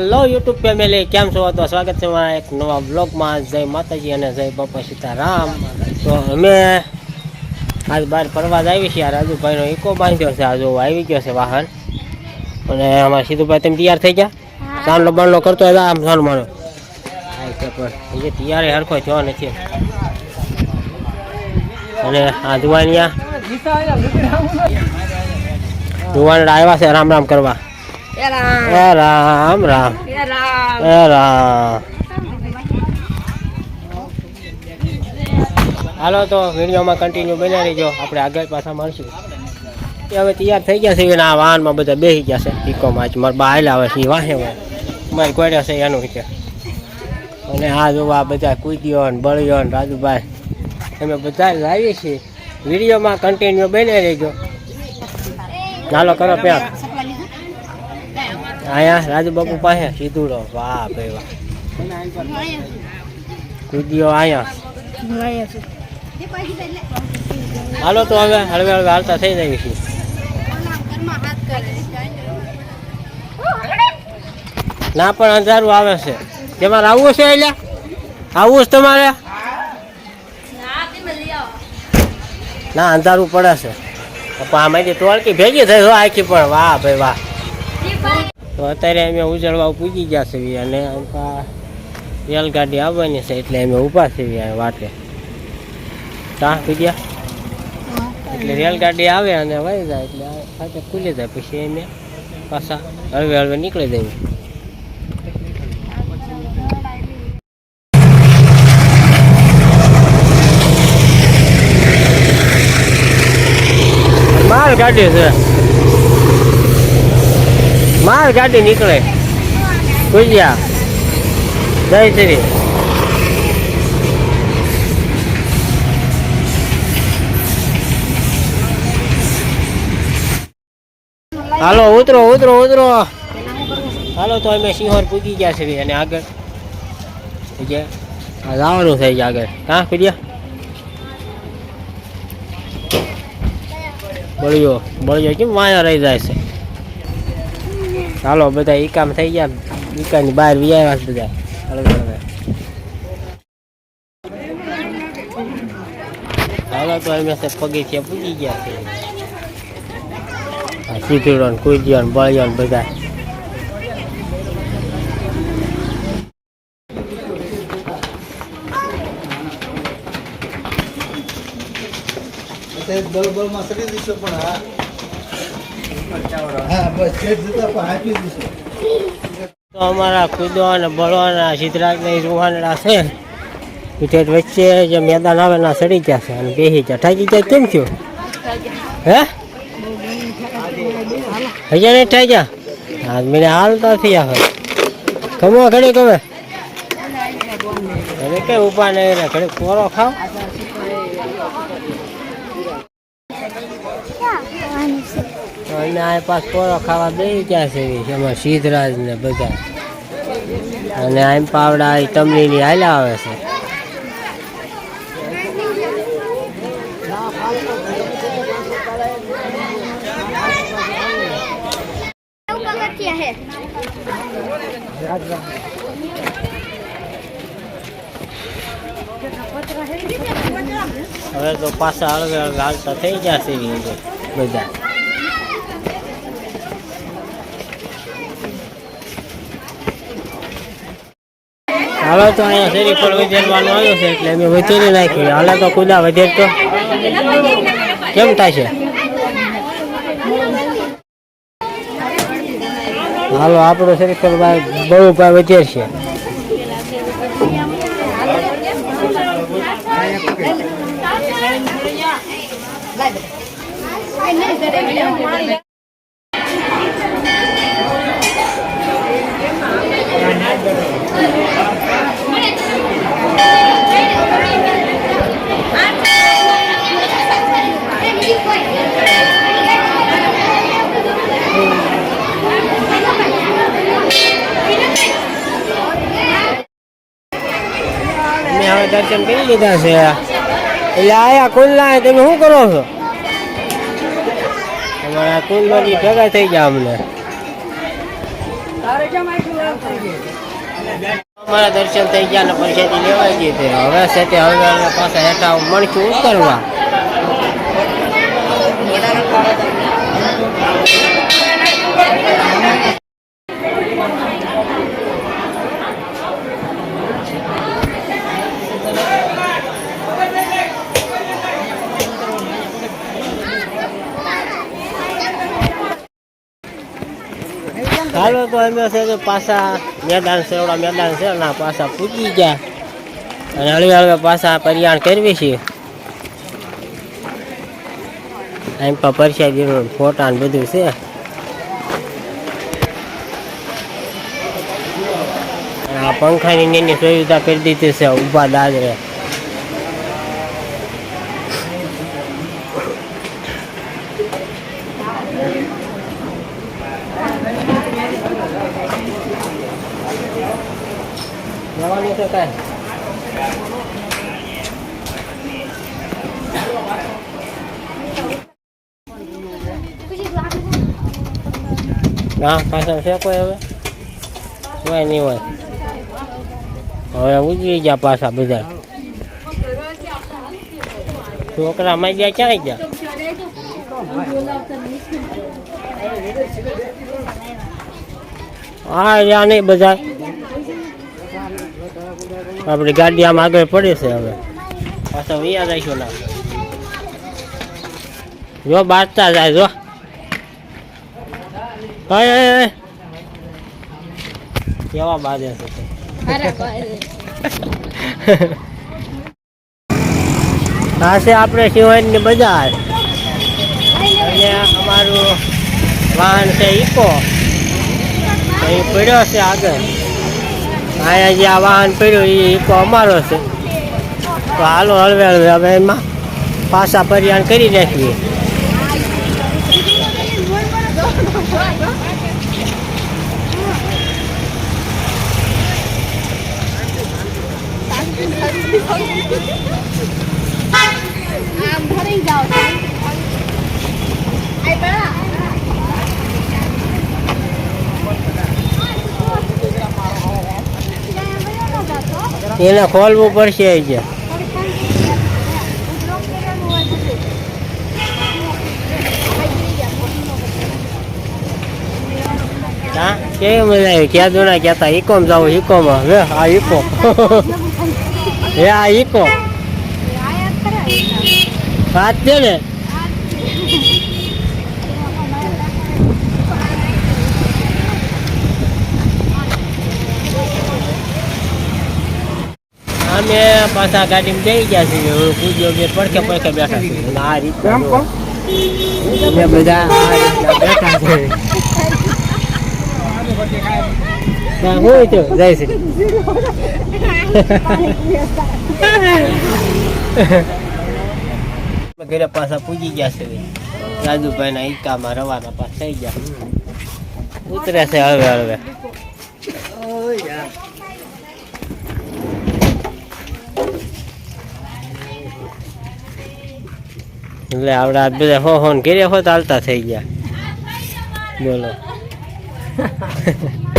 Hello YouTube family કેમ છો? તો સ્વાગત છે મારા એક નવા બ્લોગમાં જય માતાજી અને જય બાપા સીતારામ. તો અમે આજ બહાર ફરવા જ આવી છીએ. રાજુભાઈનો ઇકો બાંધ્યો છે. આજુ આવી ગયો છે વાહન. અને અમારા સીધુભાઈ તમે તૈયાર થઈ ગયા? સાંડલો બાંડલો કરતો હોય તો આમ મારો તે પણ એ તૈયાર હરખો થયો નથી. અને આ જુવાનિયા. જુવાનડા આવ્યા છે રામ રામ કરવા. એ રામ. રામ એ રામ. હાલો તો વિડીયોમાં કન્ટિન્યુ બની રહીજો. આપણે આગળ પાછા મળશું. એ હવે તૈયાર થઈ ગયા છે આ વાહનમાં બધા બેસી ગયા છે. ઇકોમાં જ. મારા બા આવે છે એ વાહે મારે ગોળ્યા છે એનું છે અને આ જોવા બધા કૂદીઓ ને બળીઓ ને રાજુભાઈ. અમે બધા લાવીએ છીએ. વિડીયોમાં કન્ટિન્યુ બની રહીજો. ચાલો કરો પ્યાર. આયા રાજુ બાપુ પાસે સીધુડો વાહ ભાઈ વાહ. કૂદીઓ અહીંયા. હાલો તો હવે હળવે હળવે હાલતા થઈ જાય છીએ ના, પણ અંધારું આવે છે. તમારે આવવું છે એટલે આવવું છે તમારે? ના, અંધારું પડે છે. પણ આમાંથી ટોળકી ભેગી થઈ આખી પણ. વાહ ભાઈ વાહ. તો અત્યારે અમે ઉજળવા પૂજી ગયા છીએ અને રેલગાડી આવવાની છે એટલે અમે ઊભા છીએ વાટે. તા પીધ્યા એટલે રેલગાડી આવે અને વહી જાય એટલે સાથે ખુલી જાય પછી અમે પાછા હળવે હળવે નીકળી જઈએ. માલ ગાડી છે. માલ ગાડી નીકળે. ભુજિયા જય શ્રી. હાલો, ઉતરો ઉતરો ઉતરો. હાલો, તો અમે સિંહોર પૂજી ગયા છે અને આગળ. જવાનું થઈ ગયા આગળ. કાં પૂજ્યા બળિયો બળિયો કેમ વાયા રહી જાય છે? ચાલો બધા ઈકામ થઈ ગયા ઈકાની બહાર વિયાવ્યા છે બધા હળવે હળવે હાલો તો અમે છે પગીચિયા પૂજી ગયા છે આ સીધુડો ને કુદિયો ને બળિયો ને બધા દલબલમાં સરી દીશો પણ હા તો અમારા કુદો અને બળવાના સિદ્ધરાજના રૂહાનડા છે. વિકેટ વચ્ચે જે મેદાન આવે ના સડી ગયા છે અને બેસી ગયા. ઠાકી ગયા? કેમ થયું? હે? હજાર નહીં ગયા? હા મને હાલતા થયા હવે ખમો ઘડી કમે હવે કઈ ઊભા નહીં ઘડી કોરો ખાવ. અને આ પાસ પોળો ખાવા બે ગયા છે એમાં સિદ્ધરાજ ને બધા. અને આમ પાવડા એ તમલીની હાલ્યા આવે છે. હવે તો પાછા અળગ અળગ હાલતા થઈ જશે બધા. હાલો તો અહીંયા શેરી પર વધેરવાનું આવ્યું છે એટલે અમે વધેરી નાખ્યું હાલે તો કુદા વધેર તો. કેમ થાય છે? હાલો, આપણો શરીર પર બહુ ભાઈ વધેર છે. હવે દર્શન કરી લીધા છે એટલે આયા કુલના તમે શું કરો છો? તમારા કુલમાંથી ભેગા થઈ ગયા અમને. અમારા દર્શન થઈ ગયા ને પ્રસાદી લેવાઈ ગઈ છે. હવે છે તે હવે પાછા હેઠા મળશું ઉતરવા. ચાલો તો અમે છે કે પાછા મેદાન છે, એવડા મેદાન છે ના પાછા પૂજી ગયા. અને હળવે હળવે પાછા પરિયાણ કરવી છે. એમ પણ પરસાદીનું ફોટા ને બધું છે. આ પંખાની ને એની સુવિધા કરી દીધી છે, ઊભા દાદરે. જવાનું છે કાંઈ? ના પાછળ છે કોઈ હવે? કોઈ નહીં હોય. હવે ઉજવી ગયા પાછા બધા છોકરા માં ગયા ક્યાં ગયા? હા રહ્યા નહીં બધા આપણી ગાડી આમ આગળ પડી છે હવે. પાછા અહીંયા જઈશું ના જો બાજતા જાય જો. કેવા બાજે છે. આ છે આપણે શિવાયની બજાર. અને અમારું વાહન છે ઈકો. અહીં પડ્યો છે આગળ. અહીંયા જે આ વાહન પડ્યું, એ તો અમારો છે. તો હાલો હળવે હળવે હવે એમાં પાછા પરિયાણ કરી નાખીએ. આમ ભરાઈ જાઓ. એને ખોલવું પડશે આજે. હા? કેવી મજા આવી? ક્યાં ઇકોમ જાવ ઇકોમાં હે આ ઇકો હે આ ઇકો વાત છે ને? અમે પાછા ગાડીમાં જઈ ગયા છીએ. હવે પૂજ્યો બે પડખે પડખે બેઠા છીએ. આ રીતે અમે બધા આ બેઠા છે. હું તો જય શ્રી ઘરે પાછા પૂજી ગયા છે. રાજુભાઈ ના ઈકામાં રવાના પાસ થઈ ગયા. ઉતરે છે હવે હવે. એટલે આવડા આ બધા હો હોન કર્યા હોત ચાલતા થઈ ગયા. બોલો.